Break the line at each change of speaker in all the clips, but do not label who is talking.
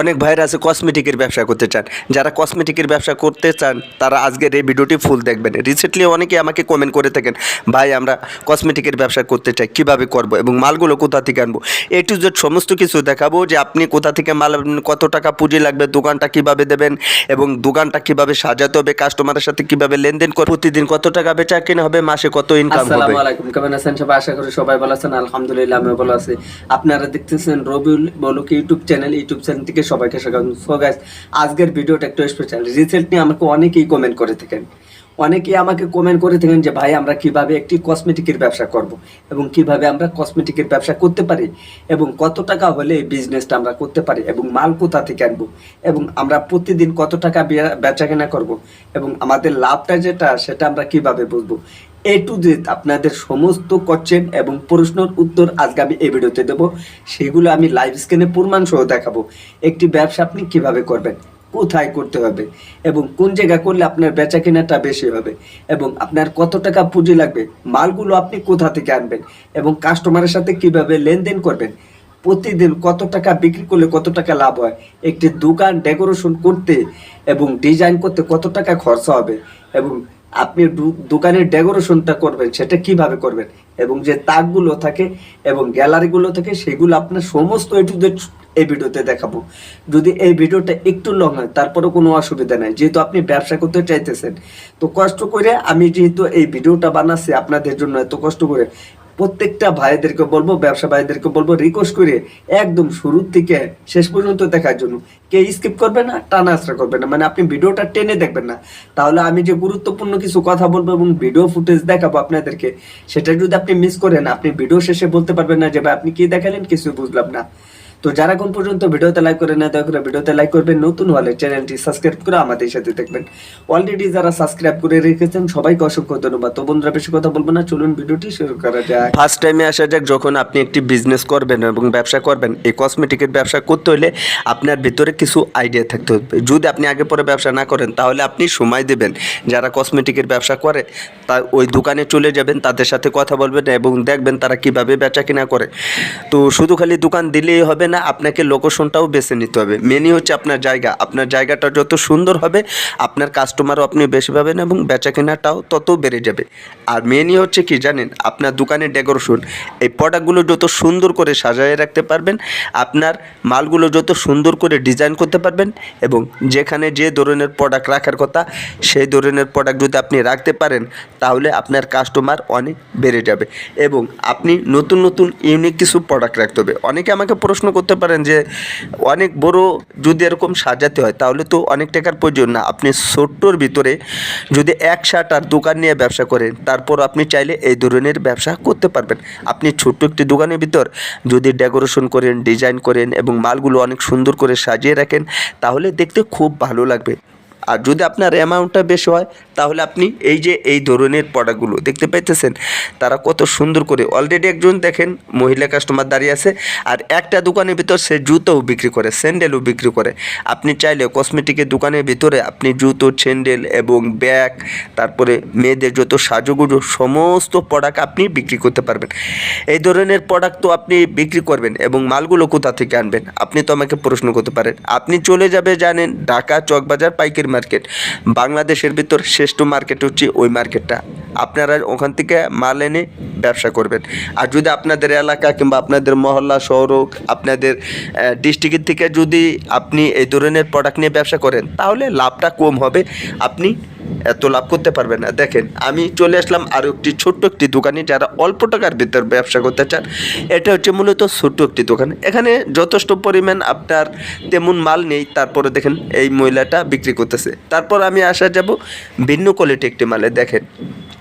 অনেক ভাইরা আছে কসমেটিকের ব্যবসা করতে চান। যারা কসমেটিকের ব্যবসা করতে চান, তারা আজকের এই ভিডিওটি ফুল দেখবেন। রিসেন্টলি অনেকে আমাকে কমেন্ট করে থাকেন, ভাই, আমরা কসমেটিকের ব্যবসা করতে চাই, কীভাবে করব এবং মালগুলো কোথা থেকে আনব? এ টু জেড সমস্ত কিছু দেখাবো যে আপনি কোথা থেকে মাল কত টাকা পুঁজি লাগবে, দোকানটা কীভাবে দেবেন এবং দোকানটা কীভাবে সাজাতে হবে কাস্টমারের সাথে কীভাবে লেনদেন করে প্রতিদিন কত টাকা বেচা কেনা হবে, মাসে কত ইনকাম হবে?
আশা করি সবাই ভালো আছেন। আলহামদুলিল্লাহ আমি ভালো আছি। আপনারা দেখতেছেন রবিউল বলুক ইউটিউব চ্যানেল ইউটিউব চ্যানেল থেকে সবাইকে স্বাগত সো গাইস আজকের ভিডিওটা একটু স্পেশাল রিসেন্টলি আমাকে অনেকেই কমেন্ট করে থাকেন। অনেকেই আমাকে কমেন্ট করে থাকেন যে, ভাই, আমরা কীভাবে একটি কসমেটিকের ব্যবসা করব এবং কীভাবে আমরা কসমেটিকের ব্যবসা করতে পারি এবং কত টাকা হলে এই বিজনেসটা আমরা করতে পারি এবং মাল কোথা থেকে আনব এবং আমরা প্রতিদিন কত টাকা বেচা কেনা করব এবং আমাদের লাভটা যেটা সেটা আমরা কীভাবে বুঝব? এ টু জেড আপনাদের সমস্ত কোশ্চেন এবং প্রশ্নের উত্তর আজকে আমি এই ভিডিওতে দেবো। সেগুলো আমি লাইভ স্ক্রিনে প্রমাণ সহ দেখাবো। একটি ব্যবসা আপনি কীভাবে করবেন, কোথায় করতে হবে এবং কোন জায়গা করলে আপনার বেচা কেনাটা বেশি হবে এবং আপনার কত টাকা পুঁজি লাগবে, মালগুলো আপনি কোথা থেকে আনবেন এবং কাস্টমারের সাথে কীভাবে লেনদেন করবেন, প্রতিদিন কত টাকা বিক্রি করলে কত টাকা লাভ হয়, একটি দোকান ডেকোরেশন করতে এবং ডিজাইন করতে কত টাকা খরচা হবে এবং আপনি দোকানের ডেকোরেশনটা করবেন, সেটা কীভাবে করবেন? এবং যে তাকগুলো থাকে এবং গ্যালারিগুলো থাকে, সেগুলো আপনার সমস্ত এটুদের এই ভিডিওতে দেখাবো। যদি এই ভিডিওটা একটু লং হয় তারপরে কোনো অসুবিধা নাই। যেহেতু আপনি ব্যবসা করতে চাইতেছেন, তো কষ্ট করে আমি যেহেতু এই ভিডিওটা বানাচ্ছি আপনাদের জন্য, এত কষ্ট করে প্রত্যেকটা ভাইদেরকে বলব, ব্যবসা ভাইদেরকে বলব রিকোয়েস্ট করে একদম শুরু থেকে শেষ পর্যন্ত দেখার জন্য। কে স্কিপ করবে না, টানা আশ্রা করবে না। মানে আপনি ভিডিওটা টেনে দেখবেন না। তাহলে আমি যে গুরুত্বপূর্ণ কিছু কথা বলব এবং ভিডিও ফুটেজ দেখাবো আপনাদেরকে, সেটা যদি আপনি মিস করেন, আপনি ভিডিও শেষে বলতে পারবেন না যে, ভাই, আপনি কি দেখালেন? কিছু বুঝলাম না। তো যারা কোন পর্যন্ত ভিডিওতে লাইক করে না দয়া করে ভিডিওতে লাইক করবেন। নতুন হলে চ্যানেলটি সাবস্ক্রাইব করে আমাদের সাথে দেখবেন অলরেডি যারা সাবস্ক্রাইব করে রেখেছেন, সবাইকে অসংখ্য ধন্যবাদ। তো বন্ধুরা, বেশি কথা বলব না, চলুন ভিডিওটি শুরু করা যাক।
ফার্স্ট টাইমে আসা যাক, যখন আপনি একটি বিজনেস করবেন এবং ব্যবসা করবেন, এই কসমেটিকের ব্যবসা করতে হলে আপনার ভিতরে কিছু আইডিয়া থাকতে হবে। যদি আপনি আগে পরে ব্যবসা না করেন, তাহলে আপনি সময় দেবেন। যারা কসমেটিকের ব্যবসা করে, তা ওই দোকানে চলে যাবেন, তাদের সাথে কথা বলবেন এবং দেখবেন তারা কীভাবে বেচা কিনা করে। তো শুধু খালি দোকান দিলেই হবে না আপনাকে লোকেশনটাও বেছে নিতে হবে। মেনই হচ্ছে আপনার জায়গা। আপনার জায়গাটা যত সুন্দর হবে, আপনার কাস্টমারও আপনি বেশি পাবেন এবং বেচা কেনাটাও তত বেড়ে যাবে। আর মেনই হচ্ছে কি জানেন? আপনার দোকানের ডেকোরেশন এই প্রোডাক্টগুলো যত সুন্দর করে সাজায় রাখতে পারবেন, আপনার মালগুলো যত সুন্দর করে ডিজাইন করতে পারবেন এবং যেখানে যে ধরনের প্রোডাক্ট রাখার কথা, সেই ধরনের প্রোডাক্ট যদি আপনি রাখতে পারেন, তাহলে আপনার কাস্টমার অনেক বেড়ে যাবে এবং আপনি নতুন নতুন ইউনিক কিছু প্রোডাক্ট রাখতে হবে। অনেকে আমাকে প্রশ্ন করতে পারেন যে অনেক বড় যদি এরকম সাজাতে হয়, তাহলে তো অনেক টাকার প্রয়োজন না। আপনি ছোট্টর ভিতরে যদি এক শার্ট আর দোকান নিয়ে ব্যবসা করেন, তারপর আপনি চাইলে এই ধরনের ব্যবসা করতে পারবেন। আপনি ছোট্ট একটি দোকানের ভিতর যদি ডেকোরেশন করেন, ডিজাইন করেন এবং মালগুলো অনেক সুন্দর করে সাজিয়ে রাখেন, তাহলে দেখতে খুব ভালো লাগবে। আর যদি আপনার অ্যামাউন্টটা বেশি হয়, তাহলে আপনি এই যে এই ধরনের প্রোডাক্টগুলো দেখতে পাইতেছেন? তারা কত সুন্দর করে অলরেডি একজন দেখেন, মহিলা কাস্টমার দাঁড়িয়ে আছে, আর একটা দোকানের ভিতর সে জুতোও বিক্রি করে স্যান্ডেলও বিক্রি করে। আপনি চাইলে কসমেটিকের দোকানের ভিতরে আপনি জুতো স্যান্ডেল এবং ব্যাগ তারপরে মেয়েদের যত সাজুগুজু, সমস্ত প্রোডাক্ট আপনি বিক্রি করতে পারবেন। এই ধরনের প্রোডাক্ট তো আপনি বিক্রি করবেন এবং মালগুলো কোথা থেকে আনবেন? আপনি তো আমাকে প্রশ্ন করতে পারেন। আপনি চলে যাবে, জানেন, ঢাকা চকবাজার পাইকারি মার্কেট বাংলাদেশের ভিতর শ্রেষ্ঠ মার্কেট হচ্ছে ওই মার্কেটটা আপনারা ওখান থেকে মাল এনে ব্যবসা করবেন। আর যদি আপনাদের এলাকা কিংবা আপনাদের মহল্লা, শহর আপনাদের ডিস্ট্রিক্টের থেকে যদি আপনি এই ধরনের প্রোডাক্ট নিয়ে ব্যবসা করেন, তাহলে লাভটা কম হবে। আপনি এত লাভ করতে পারবেন না। দেখেন, আমি চলে আসলাম আরও একটি ছোট্ট একটি দোকানে যারা অল্প টাকার ভিতর ব্যবসা করতে চান। এটা হচ্ছে মূলত ছোট্ট একটি দোকান। এখানে যথেষ্ট পরিমাণ আপনার তেমন মাল নেই। তারপরে দেখেন, এই মহিলাটা বিক্রি করতেছে। তারপর আমি আসা যাব ভিন্ন কোয়ালিটি একটি মালে। দেখেন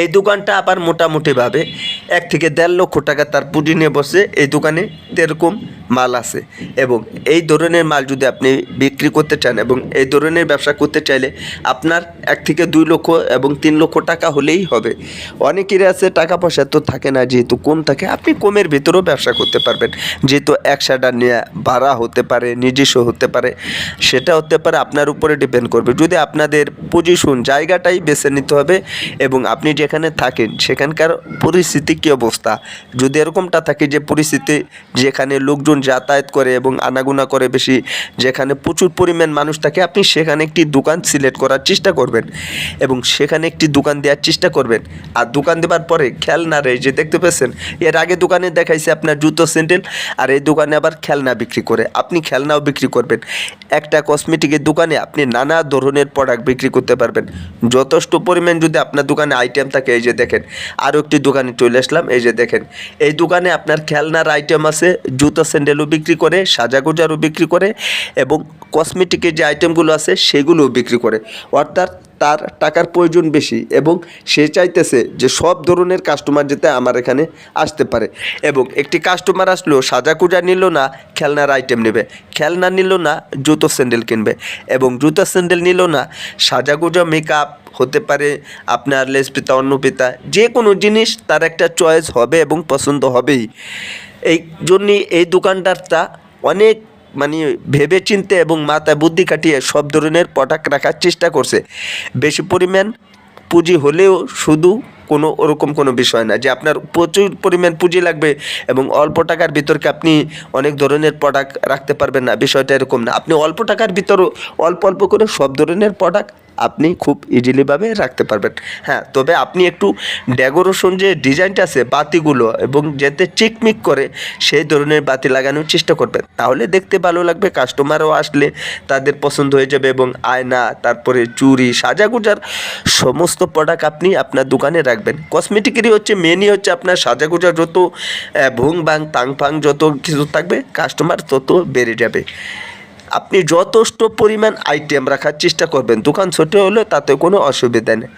এই দোকানটা আবার মোটামুটিভাবে এক থেকে দেড় লক্ষ টাকা তার পুঁজি নিয়ে বসে এই দোকানে এরকম মাল আছে। এবং এই ধরনের মাল যদি আপনি বিক্রি করতে চান এবং এই ধরনের ব্যবসা করতে চাইলে আপনার এক থেকে দুই লক্ষ এবং তিন লক্ষ টাকা হলেই হবে। অনেকেরই আছে টাকা পয়সা তো থাকে না, যেহেতু কম থাকে, আপনি কমের ভিতরেও ব্যবসা করতে পারবেন। যেহেতু একসাথে নিয়ে ভাড়া হতে পারে, নিজস্ব হতে পারে, সেটা হতে পারে আপনার উপরে ডিপেন্ড করবে। যদি আপনাদের পজিশন জায়গাটাই বেছে নিতে হবে এবং আপনার
আপনি যেখানে থাকেন, সেখানকার পরিস্থিতি কী অবস্থা? যদি এরকমটা থাকে যে পরিস্থিতি যেখানে লোকজন যাতায়াত করে এবং আনাগুনা করে বেশি, যেখানে প্রচুর পরিমাণ মানুষ থাকে, আপনি সেখানে একটি দোকান সিলেক্ট করার চেষ্টা করবেন এবং সেখানে একটি দোকান দেওয়ার চেষ্টা করবেন। আর দোকান দেওয়ার পরে খেলনা রে যে দেখতে পেয়েছেন, এর আগে দোকানে দেখাইছে আপনার জুতো স্যান্ডেল, আর এই দোকানে আবার খেলনা বিক্রি করে, আপনি খেলনাও বিক্রি করবেন। একটা কসমেটিকের দোকানে আপনি নানা ধরনের প্রোডাক্ট বিক্রি করতে পারবেন। যথেষ্ট পরিমাণ যদি আপনার দোকানে আইটেম থাকে, এই যে দেখেন আরও একটি দোকানে চলে আসলাম, এই যে দেখেন, এই দোকানে আপনার খেলনার আইটেম আছে, জুতো, স্যান্ডেলও বিক্রি করে, সাজাগোজারও বিক্রি করে, এবং কসমেটিকের যে আইটেমগুলো আছে, সেগুলোও বিক্রি করে। অর্থাৎ তার টাকার প্রয়োজন বেশি এবং সে চাইতেছে যে সব ধরনের কাস্টমার যেতে আমার এখানে আসতে পারে। এবং একটি কাস্টমার আসলেও সাজাকুজা নিল না, খেলনার আইটেম নেবে। খেলনা নিল না, জুতো স্যান্ডেল কিনবে। এবং জুতো স্যান্ডেল নিল না সাজাগুজা মেকআপ হতে পারে আপনার লেসপিতা অন্নপিতা যে কোনো জিনিস তার একটা চয়েস হবে এবং পছন্দ হবেই। এই জন্যই এই দোকানদারটা অনেক মানে ভেবে চিনতে এবং মাথায় বুদ্ধি কাটিয়ে সব ধরনের প্রোডাক্ট রাখার চেষ্টা করছে। বেশি পরিমাণ পুঁজি হলেও শুধু কোনো ওরকম কোনো বিষয় না, যে আপনার প্রচুর পরিমাণ পুঁজি লাগবে এবং অল্প টাকার ভিতরকে আপনি অনেক ধরনের প্রোডাক্ট রাখতে পারবেন না, বিষয়টা এরকম না। আপনি অল্প টাকার ভিতরও অল্প অল্প করে সব ধরনের প্রোডাক্ট আপনি খুব ইজিলিভাবে রাখতে পারবেন। হ্যাঁ তবে আপনি একটু ডেকোরেশন যে ডিজাইনটা আছে বাতিগুলো এবং যাতে চিকমিক করে সেই ধরনের বাতি লাগানোর চেষ্টা করবেন। তাহলে দেখতে ভালো লাগবে কাস্টমারও আসলে তাদের পছন্দ হয়ে যাবে এবং আয়না, তারপরে চুড়ি সাজাগুজার সমস্ত প্রোডাক্ট আপনি আপনার দোকানে রাখবেন। কসমেটিকেরই হচ্ছে মেনই হচ্ছে আপনার সাজাগুজার যত ভুং ভাং তাং ফাং যত কিছু থাকবে কাস্টমার তত বেড়ে যাবে। আপনি যথেষ্ট পরিমাণ আইটেম রাখার চেষ্টা করবেন। দোকান ছোট হলে তাতে কোনো অসুবিধা নেই।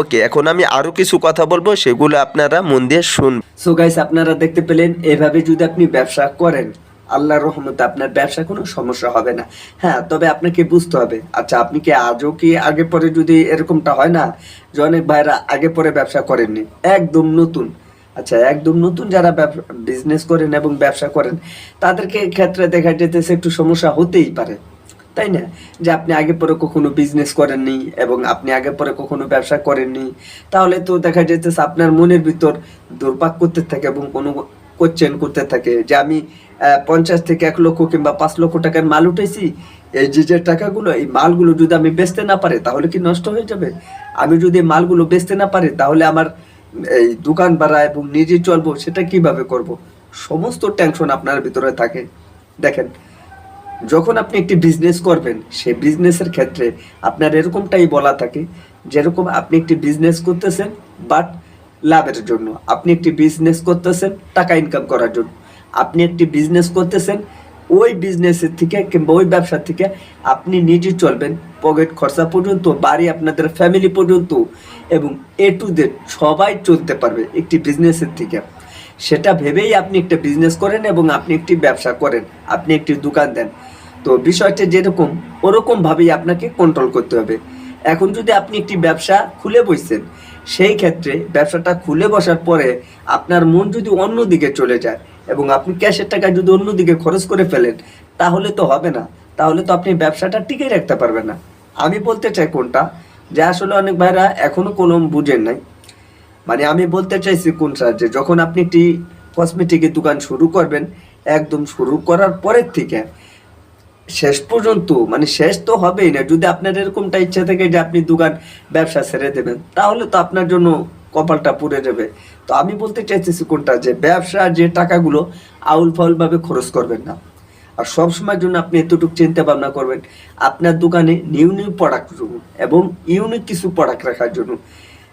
ওকে এখন আমি আরও কিছু কথা বলব, সেগুলো আপনারা মন দিয়ে শুন
সো গাইস আপনারা দেখতে পেলেন, এভাবে যদি আপনি ব্যবসা করেন, আল্লাহর রহমতে আপনার ব্যবসা কোনো সমস্যা হবে না। হ্যাঁ তবে আপনাকে বুঝতে হবে। আচ্ছা আপনি কি আজও কি আগে পরে যদি এরকমটা হয় না যে অনেক ভাইরা আগে পরে ব্যবসা করেননি? একদম নতুন। আচ্ছা একদম নতুন যারা বিজনেস করেন এবং ব্যবসা করেন, তাদেরকে ক্ষেত্রে দেখা যেতেছে একটু সমস্যা হতেই পারে, তাই না? যে আপনি আগে পরে কখনো বিজনেস করেননি এবং আপনি আগে পরে কখনো ব্যবসা করেননি, তাহলে তো দেখা যেতেছে আপনার মনের ভিতর দুর্পাক করতে থাকে এবং কোনো কোশ্চেন করতে থাকে যে আমি পঞ্চাশ থেকে এক লক্ষ কিংবা পাঁচ লক্ষ টাকার মাল উঠেছি এই যে যে টাকাগুলো, এই মালগুলো যদি আমি বেচতে না পারে, তাহলে কি নষ্ট হয়ে যাবে? আমি যদি মালগুলো বেচতে না পারি, তাহলে আমার এই দোকান ভাড়া এবং নিজে চলবো, সেটা কীভাবে করব? সমস্ত টেনশন আপনার ভিতরে থাকে। দেখেন, যখন আপনি একটি বিজনেস করবেন, সেই বিজনেসের ক্ষেত্রে আপনার এরকমটাই বলা থাকে, যেরকম আপনি একটি বিজনেস করতেছেন বাট লাভের জন্য। আপনি একটি বিজনেস করতেছেন, টাকা ইনকাম করার জন্য। আপনি একটি বিজনেস করতেছেন ওই বিজনেসের থেকে কিংবা ওই ব্যবসা থেকে আপনি নিজে চলবেন পকেট খরচা পর্যন্ত, বাড়ি আপনাদের ফ্যামিলি পর্যন্ত এবং এ টু জেড সবাই চলতে পারবে একটি বিজনেসের থেকে। সেটা ভেবেই আপনি একটা বিজনেস করেন এবং আপনি একটি ব্যবসা করেন, আপনি একটি দোকান দেন। তো বিষয়টা যেরকম ওরকমভাবেই আপনাকে কন্ট্রোল করতে হবে। এখন যদি আপনি একটি ব্যবসা খুলে বসছেন, সেই ক্ষেত্রে ব্যবসাটা খুলে বসার পরে আপনার মন যদি অন্যদিকে চলে যায় এবং আপনি ক্যাশের টাকা যদি অন্যদিকে খরচ করে ফেলেন, তাহলে তো হবে না। তাহলে তো আপনি ব্যবসাটা টিকে রাখতে পারবেন না। আমি বলতে চাই কোনটা? যে আসলে অনেক ভাইরা এখনও কোনো বুঝেন নাই। মানে আমি বলতে চাইছি কোনটা? যে যখন আপনি একটি কসমেটিকের দোকান শুরু করবেন, একদম শুরু করার পরের থেকে শেষ পর্যন্ত মানে শেষ তো হবেই না। যদি আপনার এরকমটা ইচ্ছা থাকে যে আপনি দোকান, ব্যবসা ছেড়ে দেবেন, তাহলে তো আপনার জন্য কপালটা পুড়ে যাবে। তো আমি বলতে চাইতেছি কোনটা? যে ব্যবসা যে টাকাগুলো আউল ফাউলভাবে খরচ করবেন না। আর সব সময়ের জন্য আপনি এতটুকু চিন্তা ভাবনা করবেন, আপনার দোকানে নিউ নিউ প্রোডাক্ট এবং ইউনিক কিছু প্রোডাক্ট রাখার জন্য।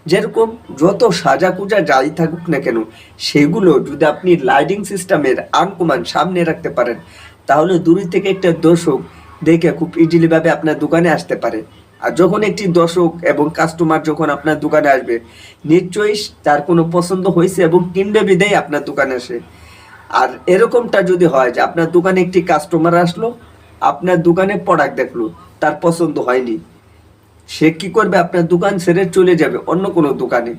যেরকম যত সাজা কুজা যাই থাকুক না কেন, সেগুলো যদি আপনি লাইটিং সিস্টেমের আনকমান সামনে রাখতে পারেন, তাহলে দূর থেকে একটা দর্শক দেখে খুব ইজিলিভাবে আপনার দোকানে আসতে পারে। আর যখন একটি দর্শক এবং কাস্টমার যখন আপনার দোকানে আসবে, নিশ্চয়ই তার কোনো পছন্দ হয়েছে এবং কিনবে বিদায় আপনার দোকানে আসে আর এরকমটা যদি হয় যে আপনার দোকানে একটি কাস্টমার আসলো, আপনার দোকানে প্রোডাক্ট দেখল, তার পছন্দ হয়নি, সে কি করবে? আপনার দোকান ছেড়ে চলে যাবে অন্য কোনো দোকানে।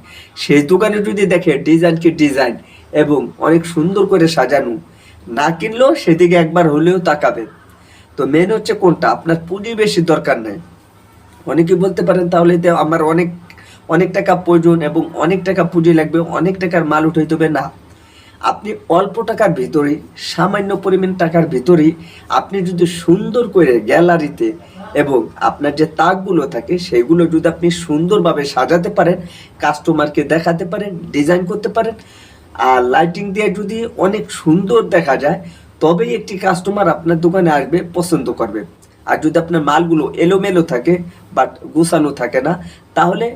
সেই দোকানে যদি দেখে ডিজাইন কি ডিজাইন এবং অনেক সুন্দর করে সাজানো, না কিনলেও সেদিকে একবার হলেও তাকাবে। তো মেন হচ্ছে কোনটা? আপনার পুঁজি বেশি দরকার নেই। অনেকে বলতে পারেন তাহলে তো আমার অনেক অনেক টাকা প্রয়োজন এবং অনেক টাকা পুঁজি লাগবে, অনেক টাকার মাল উঠাইতে হবে না। আপনি অল্প টাকার ভিতরেই, সামান্য পরিমাণ টাকার ভিতরেই আপনি যদি সুন্দর করে গ্যালারিতে এবং আপনার যে তাকগুলো থাকে, সেগুলো যদি আপনি সুন্দরভাবে সাজাতে পারেন, কাস্টমারকে দেখাতে পারেন, ডিজাইন করতে পারেন, আর লাইটিং দিয়ে যদি অনেক সুন্দর দেখা যায়, তবেই একটি কাস্টমার আপনার দোকানে আসবে, পছন্দ করবে। আর যদি আপনার মালগুলো এলোমেলো থাকে বাট গুছানো থাকে না, তাহলে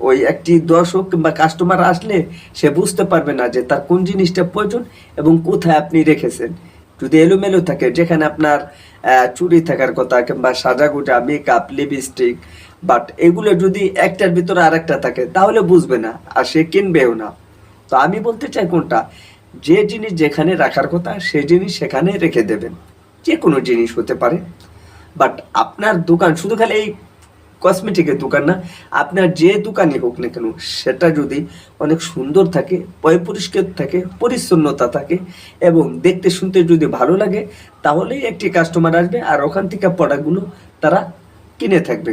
ওই একটি দর্শক কিংবা কাস্টমার আসলে সে বুঝতে পারবে না যে তার কোন জিনিসটা প্রয়োজন এবং কোথায় আপনি রেখেছেন। যদি এলোমেলো থাকে, যেখানে আপনার চুরি থাকার কথা কিংবা সাজাগুজা মেকআপ লিপস্টিক বাট এগুলো যদি একটার ভিতরে আরেকটা থাকে, তাহলে বুঝবে না, আর সে কিনবেও না। তো আমি বলতে চাই কোনটা? যে জিনিস যেখানে রাখার কথা, সে জিনিস সেখানে রেখে দেবেন। যে কোনো জিনিস হতে পারে। বাট আপনার দোকান শুধু খালি এই কসমেটিকের দোকান না, আপনার যে দোকানই হোক না কেন, সেটা যদি অনেক সুন্দর থাকে, পয় পরিষ্কার থাকে, পরিচ্ছন্নতা থাকে, এবং দেখতে শুনতে যদি ভালো লাগে, তাহলেই একটি কাস্টমার আসবে আর ওখান থেকে প্রোডাক্টগুলো তারা কিনে থাকবে।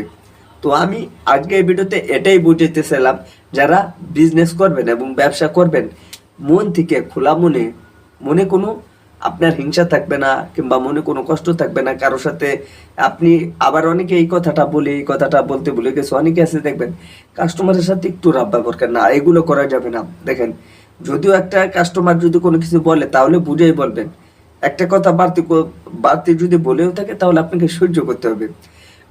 তো আমি আজকে ভিডিওতে এটাই বুঝাইতেছিলাম যারা বিজনেস করবেন এবং ব্যবসা করবেন, মন থেকে খোলা মনে মনে কোনো আপনার হিংসা থাকবে না কিংবা মনে কোনো কষ্ট থাকবে না, কারোর সাথে আপনি আবার অনেকে এই কথাটা বলে, এই কথাটা বলতে ভুলে গেছে, অনেকে আছে দেখবেন কাস্টমারের সাথে একটু রাব ব্যবহার করেন না, এগুলো করা যাবে না। দেখেন, যদিও একটা কাস্টমার যদি কোনো কিছু বলে, তাহলে বুঝেই বলবেন। একটা কথা বাড়তি বাড়তি যদি বলেও থাকে, তাহলে আপনাকে সহ্য করতে হবে।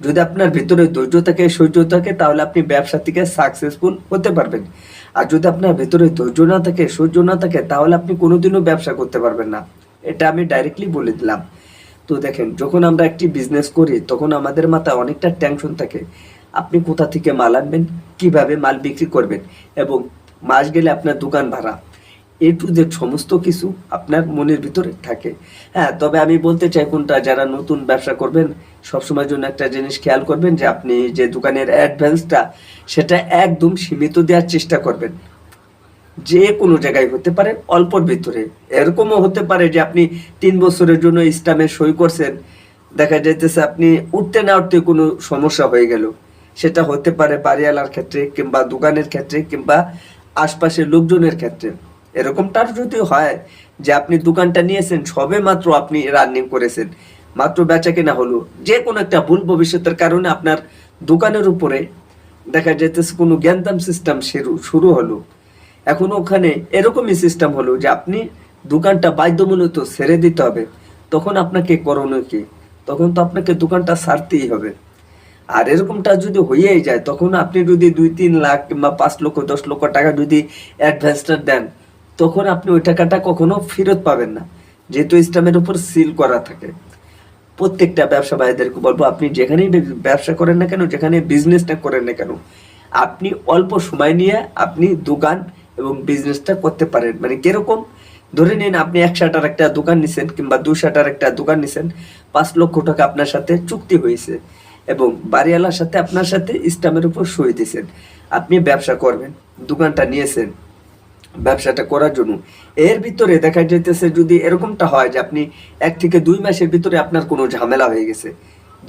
যদি আপনার ভিতরে ধৈর্য থাকে, সহ্য থাকে, তাহলে আপনি ব্যবসা থেকে সাকসেসফুল হতে পারবেন। আর যদি আপনার ভিতরে ধৈর্য না থাকে, সহ্য না থাকে, তাহলে আপনি কোনোদিনও ব্যবসা করতে পারবেন না। এটা আমি ডাইরেক্টলি বলে দিলাম। তো দেখেন, যখন আমরা একটি বিজনেস করি, তখন আমাদের মাথায় অনেকটা টেনশন থাকে। আপনি কোথা থেকে মাল আনবেন, কীভাবে মাল বিক্রি করবেন এবং মাস গেলে আপনার দোকান ভাড়া। এ টু জেড সমস্ত কিছু আপনার মনের ভিতরে থাকে। হ্যাঁ তবে আমি বলতে চাই, কোনটা যারা নতুন ব্যবসা করবেন সবসময় জন্য একটা জিনিস খেয়াল করবেন যে, আপনি যে দোকানের অ্যাডভান্সটা সেটা একদম সীমিত দেওয়ার চেষ্টা করবেন। যে কোনো জায়গায় হতে পারে, অল্পর ভিতরে। এরকমও হতে পারে যে আপনি তিন বছরের জন্য ইসলামে সই করছেন, দেখা যাইতেছে আপনি উঠতে না উঠতে কোনো সমস্যা হয়ে গেল। সেটা হতে পারে বাড়িওয়ালার ক্ষেত্রে কিংবা দোকানের ক্ষেত্রে কিংবা আশপাশের লোকজনের ক্ষেত্রে। এরকমটার যদি হয় যে আপনি দোকানটা নিয়েছেন, সবে মাত্র আপনি রানিং করেছেন, মাত্র বেচা কেনা হলো, যে কোনো একটা ভুল ভবিষ্যতের কারণে আপনার দোকানের উপরে দেখা যাইতেছে কোনো জ্ঞানদাম সিস্টেম শুরু শুরু হলো। এখন ওখানে এরকমই সিস্টেম হলো যে আপনি দোকানটা বাধ্যমূলত ছেড়ে দিতে হবে। তখন আপনাকে করণীয় কি? তখন তো আপনাকে দোকানটা সারতেই হবে। আর এরকমটা যদি হয়েই যায়, তখন আপনি যদি দুই, তিন লাখ কিংবা পাঁচ লক্ষ, দশ লক্ষ টাকা যদি অ্যাডভান্সটা দেন, তখন আপনি ওই টাকাটা কখনো ফেরত পাবেন না। যেহেতু ইসলামের উপর সিল করা থাকে। প্রত্যেকটা ব্যবসা ভাইদেরকে বলব, আপনি যেখানেই ব্যবসা করেন না কেন, যেখানে বিজনেসটা করেন না কেন, আপনি অল্প সময় নিয়ে আপনি দোকান এবং বিজনেসটা করতে পারেন। মানে কীরকম ধরে নিন আপনি এক শাটার একটা দোকান নিছেন কিংবা দু শাটার একটা দোকান নিছেন, পাঁচ লক্ষ টাকা আপনার সাথে চুক্তি হয়েছে এবং বাড়িওয়ালার সাথে আপনার সাথে ইসলামের উপর সই দিয়েছেন। আপনি ব্যবসা করবেন, দোকানটা নিয়েছেন, ব্যবসাটা করার জন্য। এর ভিতরে দেখা যাইতেছে যদি এরকমটা হয় যে আপনি এক থেকে দুই মাসের ভিতরে আপনার কোনো ঝামেলা হয়ে গেছে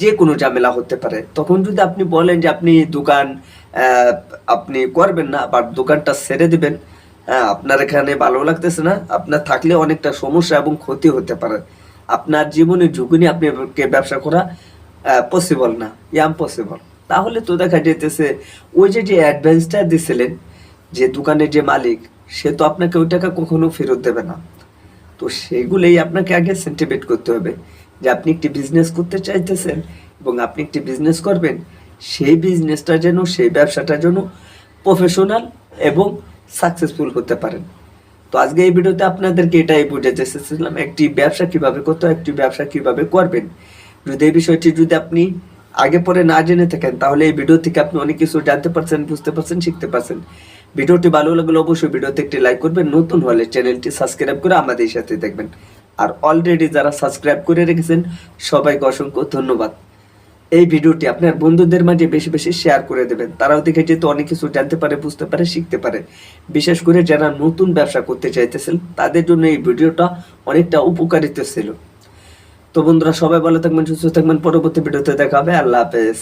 যে কোনো ঝামেলা হতে পারে। তখন যদি আপনি বলেন যে আপনি দোকান আপনি করবেন না বা দোকানটা ছেড়ে দিবেন হ্যাঁ আপনার এখানে ভালো লাগতেছে না, আপনার থাকলে অনেকটা সমস্যা এবং ক্ষতি হতে পারে। আপনার জীবনে ঝুঁকি নিয়ে আপনি ব্যবসা করা পসিবল না ইয়াম পসিবল তাহলে তো দেখা যেতেছে ওই যে যে অ্যাডভান্সটা দিছিলেন, যে দোকানের যে মালিক, সে তো আপনাকে ওই টাকা কখনো ফেরত দেবে না। তো সেগুলোই আপনাকে আগে সেন্টিমেট করতে হবে। যে আপনি একটি বিজনেস করতে চাইতেছেন এবং আপনি একটি বিজনেস করবেন, সেই বিজনেসটা যেন, সেই ব্যবসাটা যেন প্রফেশনাল এবং সাকসেসফুল হতে পারেন। তো আজকে এই ভিডিওতে আপনাদেরকে এটাই বুঝাতে চেয়েছিলাম, একটি ব্যবসা কীভাবে করতে একটি ব্যবসা কীভাবে করবেন। যদি এই বিষয়টি যদি আপনি আগে পরে না জেনে থাকেন, তাহলে এই ভিডিও থেকে আপনি অনেক কিছু জানতে পারছেন, বুঝতে পারছেন, শিখতে পারছেন। ভিডিওটি ভালো লাগলে অবশ্যই ভিডিওতে একটি লাইক করবেন, নতুন হলে চ্যানেলটি সাবস্ক্রাইব করে আমাদের সাথে দেখবেন। আর অলরেডি যারা সাবস্ক্রাইব করে রেখেছেন, সবাইকে অসংখ্য ধন্যবাদ। এই ভিডিওটি আপনার বন্ধুদের মাঝে বেশি বেশি শেয়ার করে দেবেন। তারাও দেখে যেহেতু অনেক কিছু জানতে পারে, বুঝতে পারে, শিখতে পারে। বিশেষ করে যারা নতুন ব্যবসা করতে চাইতেছেন, তাদের জন্য এই ভিডিওটা অনেকটা উপকারিত ছিল। তো বন্ধুরা, সবাই ভালো থাকবেন, সুস্থ থাকবেন। পরবর্তী ভিডিওতে দেখা হবে। আল্লাহ হাফেজ।